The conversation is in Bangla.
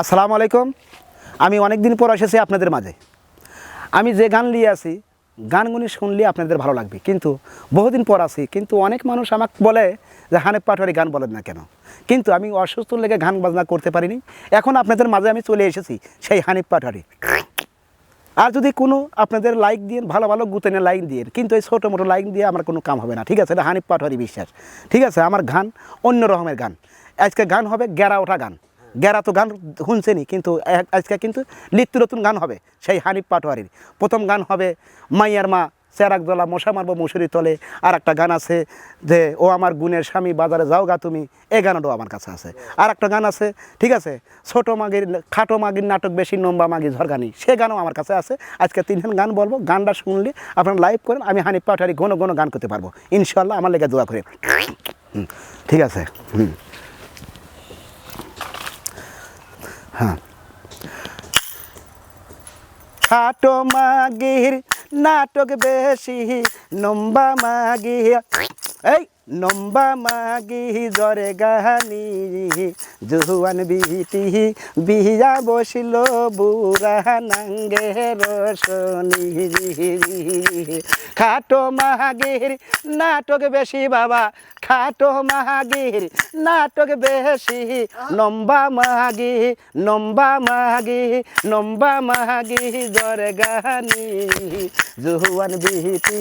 আসসালামু আলাইকুম। আমি অনেক দিন পর এসেছি আপনাদের মাঝে। আমি যে গান নিয়ে আসি গানগুলি শুনলে আপনাদের ভালো লাগবে। কিন্তু বহুদিন পর আসি কিন্তু অনেক মানুষ আমাকে বলে যে হানেফ পাটোয়ারি গান বলেন না কেন। কিন্তু আমি অসুস্থ লেগে গান বাজনা করতে পারিনি। এখন আপনাদের মাঝে আমি চলে এসেছি সেই হানিফ পাটোয়ারি। আর যদি কোনো আপনাদের লাইক দিয়ে ভালো ভালো গুতেনে লাইক দিয়ে কিন্তু এই ছোটো মোটো লাইক দিয়ে আমার কোনো কাম হবে না। ঠিক আছে, এটা হানিফ পাটোয়ারি বিশ্বাস। ঠিক আছে, আমার গান অন্য রকমের গান। আজকে গান হবে গেরা ওঠা গান। গেরা তো গান শুনছেনি, কিন্তু আজকে কিন্তু নিত্য নতুন গান হবে, সেই হানিফ পাটোয়ারির। প্রথম গান হবে মাইয়ার মা চেরাক দলা মশা মারবো মুসুরি তলে। আর একটা গান আছে যে, ও আমার গুণের স্বামী, বাজারে যাও গা তুমি এই গানটাও আমার কাছে আছে। আর একটা গান আছে, ঠিক আছে, ছোট মাগির, খাটো মাগির নাটক বেশি, নম্বা মাগি ঝরগানি, সে গানও আমার কাছে আছে। আজকে তিনখান গান বলব, গানটা শুনলে আপনারা লাইভ করেন, আমি হানিফ পাঠারি ঘন ঘন গান করতে পারব। ইনশাল্লাহ আমার লেগে দোয়া করে। ঠিক আছে, হুম। হ্যাঁ। খাটো মাগির নাটক বেশি, নম্বা মাগি এই নম্বা মাগি জরে গাহানি জুয়ান বিটি বিয়া বসিল বুড়া নাঙ্গে রসনি খাটো মাগির নাটক বেশি বাবা খাটো মাগির নাটক বেশি। নম্বা মাগি নম্বা মাগি নম্বা মাগি জরে গানি। জুহুয়ান বিটি